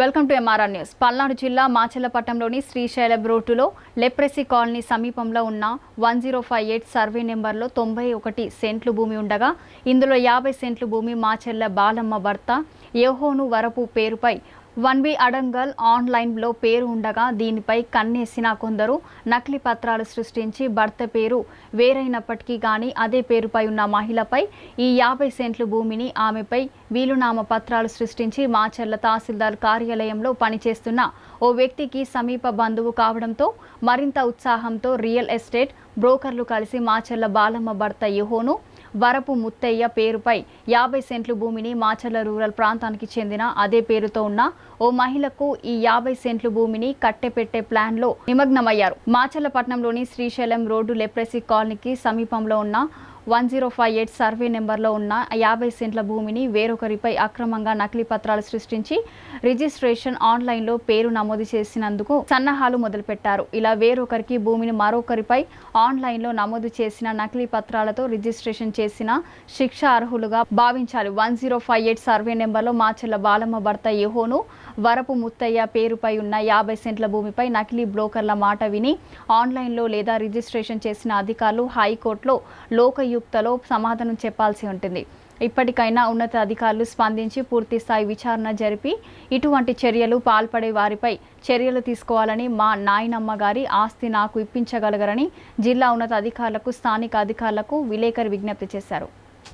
Welcome to MRR news. Palnadu జిల్లా మాచల్లపట్నంలోని శ్రీశైలం రోడ్డులో లెప్రసీ కాలనీ సమీపంలో ఉన్న one zero five eight survey నెంబర్లో తొంభై ఒకటి సెంట్లు భూమి ఉండగా ఇందులో యాభై సెంట్లు భూమి మాచెల్ల బాలమ్మ భర్త యెహోను వరపు పేరుపై వన్ వి అడంగల్ ఆన్లైన్లో పేరు ఉండగా దీనిపై కన్నేసిన కొందరు నకిలీ పత్రాలు సృష్టించి భర్త పేరు వేరైనప్పటికీ కానీ అదే పేరుపై ఉన్న మహిళపై ఈ యాభై సెంట్లు భూమిని ఆమెపై వీలునామ పత్రాలు సృష్టించి మాచర్ల తహసీల్దార్ కార్యాలయంలో పనిచేస్తున్న ఓ వ్యక్తికి సమీప బంధువు కావడంతో మరింత ఉత్సాహంతో రియల్ ఎస్టేట్ బ్రోకర్లు కలిసి మాచర్ల బాలమ్మ భర్త యుహోను వరపు ముత్తయ్య పేరుపై యాభై సెంట్లు భూమిని మాచర్ల రూరల్ ప్రాంతానికి చెందిన అదే పేరుతో ఉన్న ఓ మహిళకు ఈ యాభై సెంట్లు భూమిని కట్టెపెట్టే ప్లాన్లో నిమగ్నమయ్యారు. మాచర్లపట్నంలోని శ్రీశైలం రోడ్డు లెప్రసీ కాలనీకి సమీపంలో ఉన్న one zero five eight survey నెంబర్లో ఉన్న యాభై సెంట్ల భూమిని వేరొకరిపై అక్రమంగా నకిలీ పత్రాలు సృష్టించి రిజిస్ట్రేషన్ ఆన్లైన్లో పేరు నమోదు చేసినందుకు సన్నాహాలు మొదలుపెట్టారు. ఇలా వేరొకరికి భూమిని మరొకరిపై ఆన్లైన్లో నమోదు చేసిన నకిలీ పత్రాలతో రిజిస్ట్రేషన్ చేసిన శిక్ష అర్హులుగా భావించాలి. One zero five eight survey నెంబర్లో మాచెల్ల బాలమ్మ భర్త యెహోను వరపు ముత్తయ్య పేరుపై ఉన్న యాభై సెంట్ల భూమిపై నకిలీ బ్రోకర్ల మాట విని ఆన్లైన్లో లేదా రిజిస్ట్రేషన్ చేసిన అధికారులు హైకోర్టులో లోకయుక్తలో సమాధానం చెప్పాల్సి ఉంటుంది. ఇప్పటికైనా ఉన్నత అధికారులు స్పందించి పూర్తి స్థాయి విచారణ జరిపి ఇటువంటి చర్యలు పాల్పడే వారిపై చర్యలు తీసుకోవాలని మా నాయనమ్మ గారి ఆస్తి నాకు ఇప్పించగలగరని జిల్లా ఉన్నత అధికారులకు స్థానిక అధికారులకు విలేకరి విజ్ఞప్తి చేశారు.